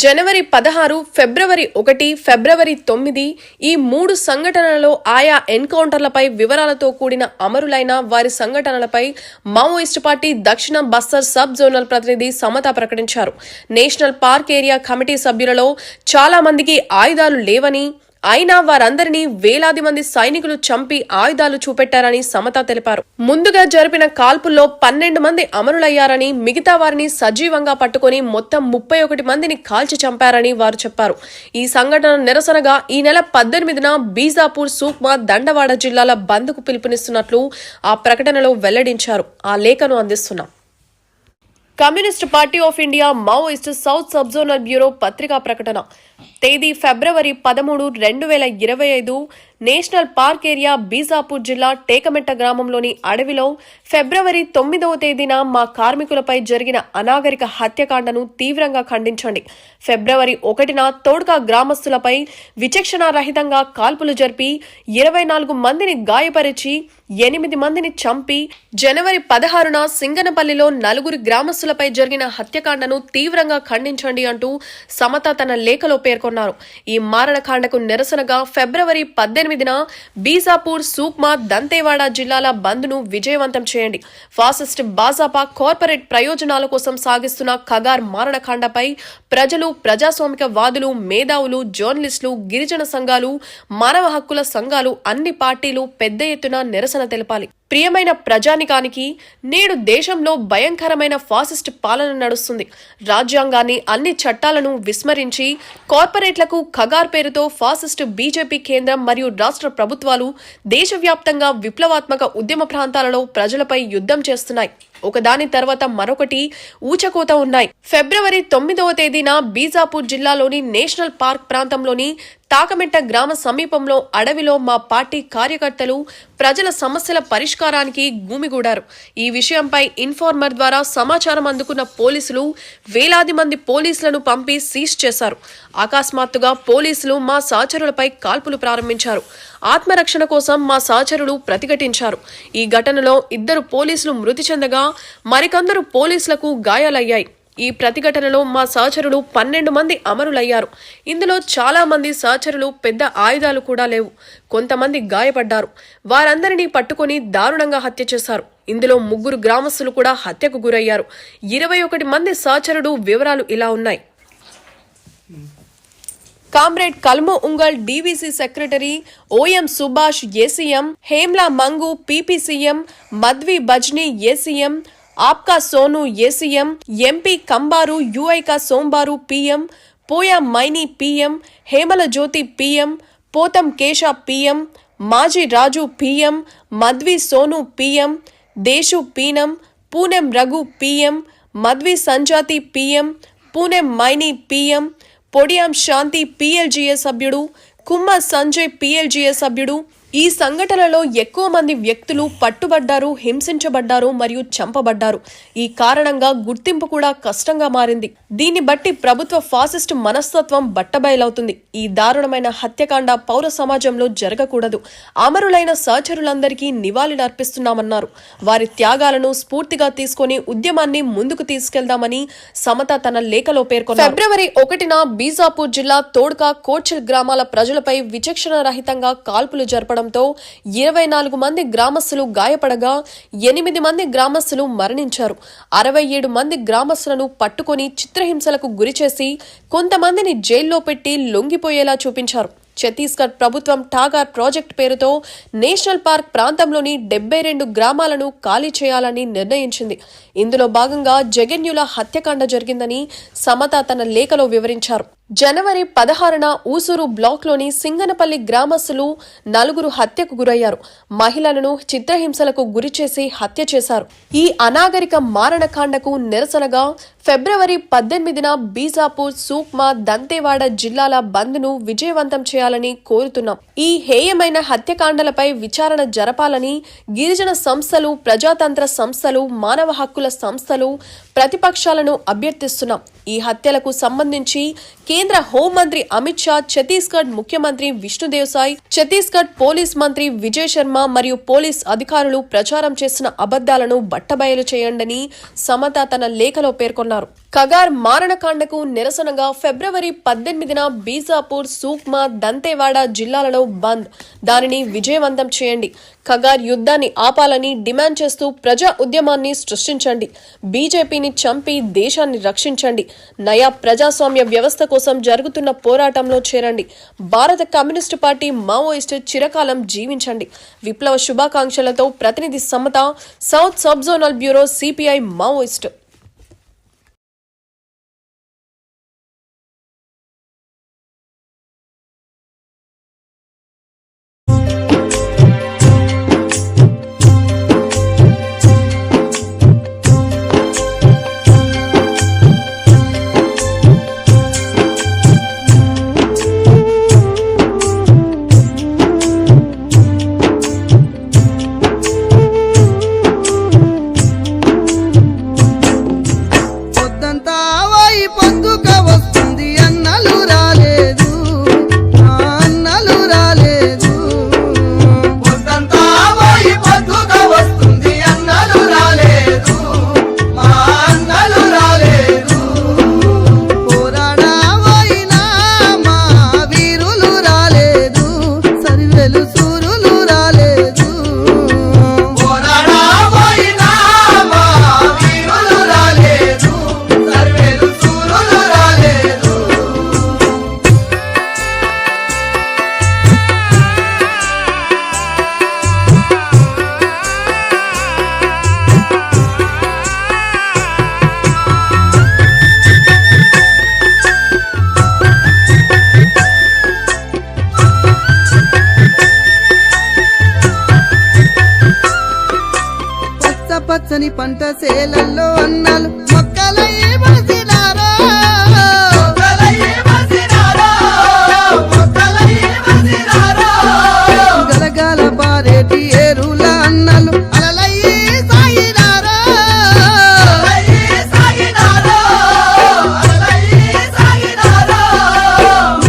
జనవరి పదహారు ఫిబ్రవరి ఒకటి ఫిబ్రవరి తొమ్మిది ఈ మూడు సంఘటనలలో ఆయా ఎన్కౌంటర్లపై వివరాలతో కూడిన అమరులైన వారి సంఘటనలపై మావోయిస్టు పార్టీ దక్షిణ బస్తర్ సబ్ జోనల్ ప్రతినిధి సమత ప్రకటించారు. నేషనల్ పార్క్ ఏరియా కమిటీ సభ్యులలో చాలా మందికి ఆయుధాలు లేవని అయినా వారందరినీ వేలాది మంది సైనికులు చంపి ఆయుధాలు చూపెట్టారని సమత తెలిపారు. ముందుగా జరిపిన కాల్పుల్లో పన్నెండు మంది అమరులయ్యారని మిగతా వారిని సజీవంగా పట్టుకుని మొత్తం ముప్పై ఒకటి మందిని కాల్చి చంపారని వారు చెప్పారు. ఈ సంఘటన నిరసనగా ఈ నెల పద్దెనిమిదిన బీజాపూర్ సూక్మా దండవాడ జిల్లాల బంద్కు పిలుపునిస్తున్నట్లు ఆ ప్రకటనలో వెల్లడించారు. ఆ లేఖను అందిస్తున్నాం. Communist party of India Maoist south subzonal bureau పత్రికా ప్రకటన. తేదీ ఫిబ్రవరి పదమూడు రెండు వేల ఇరవై ఐదు నేషనల్ పార్క్ ఏరియా బీజాపూర్ జిల్లా టేకమెట్ట గ్రామంలోని అడవిలో ఫిబ్రవరి తొమ్మిదవ తేదీన మా కార్మికులపై జరిగిన అనాగరిక హత్యకాండను తీవ్రంగా ఖండించండి. ఫిబ్రవరి ఒకటిన తోడ్కా గ్రామస్తులపై విచక్షణారహితంగా కాల్పులు జరిపి ఇరవై నాలుగు మందిని గాయపరిచి ఎనిమిది మందిని చంపి జనవరి పదహారున సింగనపల్లిలో నలుగురు గ్రామస్తులపై జరిగిన హత్యకాండను తీవ్రంగా ఖండించండి అంటూ సమత తన లేఖలో పేర్కొన్నారు. ఈ మారణకాండకు నిరసనగా ఫిబ్రవరి పద్దెనిమిది పద్దెనిమిదిన బీజాపూర్ సూక్మా దంతేవాడ జిల్లాల బంద్ను విజయవంతం చేయండి. ఫాసిస్ట్ భాజపా కార్పొరేట్ ప్రయోజనాల కోసం సాగిస్తున్న ఖగార్ మారణకాండపై ప్రజలు ప్రజాస్వామిక వాదులు మేధావులు జర్నలిస్టులు గిరిజన సంఘాలు మానవ హక్కుల సంఘాలు అన్ని పార్టీలు పెద్ద ఎత్తున నిరసన తెలపాలి. ప్రియమైన ప్రజానికానికి నేడు దేశంలో భయంకరమైన ఫాసిస్ట్ పాలన నడుస్తుంది. రాజ్యాంగాన్ని అన్ని చట్టాలను విస్మరించి కార్పొరేట్లకు ఖగార్ పేరుతో ఫాసిస్ట్ బీజేపీ కేంద్రం మరియు రాష్ట్ర ప్రభుత్వాలు దేశవ్యాప్తంగా విప్లవాత్మక ఉద్యమ ప్రాంతాలలో ప్రజలపై యుద్ధం చేస్తున్నాయి. ఒకదాని తర్వాత మరొకటి ఊచకోత ఉన్నాయి. ఫిబ్రవరి తొమ్మిదవ తేదీన బీజాపూర్ జిల్లాలోని నేషనల్ పార్క్ ప్రాంతంలోని తాకమెట్ట గ్రామ సమీపంలో అడవిలో మా పార్టీ కార్యకర్తలు ప్రజల సమస్యల పరిష్కారానికి గూమిగూడారు. ఈ విషయంపై ఇన్ఫార్మర్ ద్వారా సమాచారం అందుకున్న పోలీసులు వేలాది మంది పోలీసులను పంపి సీజ్ చేశారు. అకస్మాత్తుగా పోలీసులు మా సహచరులపై కాల్పులు ప్రారంభించారు. ఆత్మరక్షణ కోసం మా సహచరులు ప్రతిఘటించారు. ఈ ఘటనలో ఇద్దరు పోలీసులు మృతి చెందగా మరికొందరు పోలీసులకు గాయాలయ్యాయి. ఈ ప్రతిఘటనలో మా సహచరులు పన్నెండు మంది అమరులయ్యారు. ఇందులో చాలా మంది సహచరులు పెద్ద ఆయుధాలు కూడా లేవు. కొంతమంది గాయపడ్డారు. వారందరినీ పట్టుకొని దారుణంగా హత్య చేశారు. ఇందులో ముగ్గురు గ్రామస్తులు కూడా హత్యకు గురయ్యారు. ఇరవై ఒకటి మంది సహచరుడు వివరాలు ఇలా ఉన్నాయి. Comrade Kalmu Ungal DVC secretary OM Subhash ACM Hemla Mangu PPCM Madvi Bajni ACM Apka Sonu ACM MP Kambaru Yuika Sombaru PM Poya Maini PM Hemala జ్యోతి PM Potam Kesha PM Maji Raju PM Madvi Sonu PM Deshu Pinam Punem Raghu PM Madvi Sanjati PM Punem Maini PM Podiyam Shanti PLGA సభ్యుడు Kumma Sanjay PLGA సభ్యుడు ఈ సంఘటనలో ఎక్కువ మంది వ్యక్తులు పట్టుబడ్డారు హింసించబడ్డారు మరియు చంపబడ్డారు. ఈ కారణంగా గుర్తింపు కూడా కష్టంగా మారింది. దీన్ని బట్టి ప్రభుత్వ ఫాసిస్ట్ మనస్తత్వం బట్టబయలవుతుంది. ఈ దారుణమైన హత్యకాండ పౌర సమాజంలో జరగకూడదు. అమరులైన సహచరులందరికీ నివాళులర్పిస్తున్నామన్నారు. వారి త్యాగాలను స్ఫూర్తిగా తీసుకొని ఉద్యమాన్ని ముందుకు తీసుకెళ్దామని సమత తన లేఖలో పేర్కొన్నారు. ఫిబ్రవరి ఒకటిన బీజాపూర్ జిల్లా తోడ్కా కోడ్చిల్ గ్రామాల ప్రజలపై విచక్షణ రహితంగా కాల్పులు జరపడంతో ఇరవై నాలుగు మంది గ్రామస్తులు గాయపడగా ఎనిమిది మంది గ్రామస్తులు మరణించారు. అరవై ఏడు మంది గ్రామస్తులను పట్టుకొని చిత్రహింసలకు గురిచేసి కొంతమందిని జైల్లో పెట్టి లొంగిపోయేలా చూపించారు. ఛత్తీస్గఢ్ ప్రభుత్వం టాగార్ ప్రాజెక్ట్ పేరుతో నేషనల్ పార్క్ ప్రాంతంలోని డెబ్బై రెండు గ్రామాలను ఖాళీ చేయాలని నిర్ణయించింది. ఇందులో భాగంగా జగన్యుల హత్యకాండ జరిగిందని సమత తన లేఖలో వివరించారు. జనవరి పదహారున ఊసూరు బ్లాక్లోని సింగనపల్లి గ్రామస్తులు నలుగురు హత్యకు గురయ్యారు. మహిళలను చిత్రహింసలకు గురిచేసి హత్య చేశారు. ఈ అనాగరిక మారణకాండకు నిరసనగా ఫిబ్రవరి పద్దెనిమిదిన బీజాపూర్ సూక్మా దంతేవాడ జిల్లాల బంద్ను విజయవంతం చేయాలని కోరుతున్నాం. ఈ హేయమైన హత్యకాండలపై విచారణ జరపాలని గిరిజన సంస్థలు ప్రజాతంత్ర సంస్థలు మానవ హక్కుల సంస్థలు ప్రతిపక్షాలను అభ్యర్థిస్తున్నాం. ఈ హత్యలకు సంబంధించి కేంద్ర హోంమంత్రి అమిత్ షా ఛత్తీస్గఢ్ ముఖ్యమంత్రి విష్ణుదేవ్ సాయి ఛత్తీస్గఢ్ పోలీస్ మంత్రి విజయ్ శర్మ మరియు పోలీస్ అధికారులు ప్రచారం చేసిన అబద్దాలను బట్టబయలు చేయండని సమత తన లేఖలో పేర్కొన్నారు. కగార్ మారణకాండకు నిరసనగా ఫిబ్రవరి పద్దెనిమిదిన బీజాపూర్ సూక్మా దంతేవాడ జిల్లాలలో బంద్. దానిని విజయవంతం చేయండి. కగార్ యుద్ధాన్ని ఆపాలని డిమాండ్ చేస్తూ ప్రజా ఉద్యమాన్ని సృష్టించండి. బీజేపీని చంపి దేశాన్ని రక్షించండి. నయా ప్రజాస్వామ్య వ్యవస్థ కోసం జరుగుతున్న పోరాటంలో చేరండి. భారత కమ్యూనిస్టు పార్టీ మావోయిస్ట్ చిరకాలం జీవించండి. విప్లవ శుభాకాంక్షలతో ప్రతినిధి Samata south sub zonal bureau CPI Maoist. సరివెలు పచ్చని పంట సేలల్లో అన్నలు. మొక్కలయ్యి మసినారా. గలగల పారేటి ఏరుల అన్నలు. అలలయ్యి సాగినారా.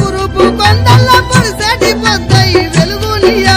ఉరుపు కొండల్ల పొడిసెటి పొద్దై వెలుగునియా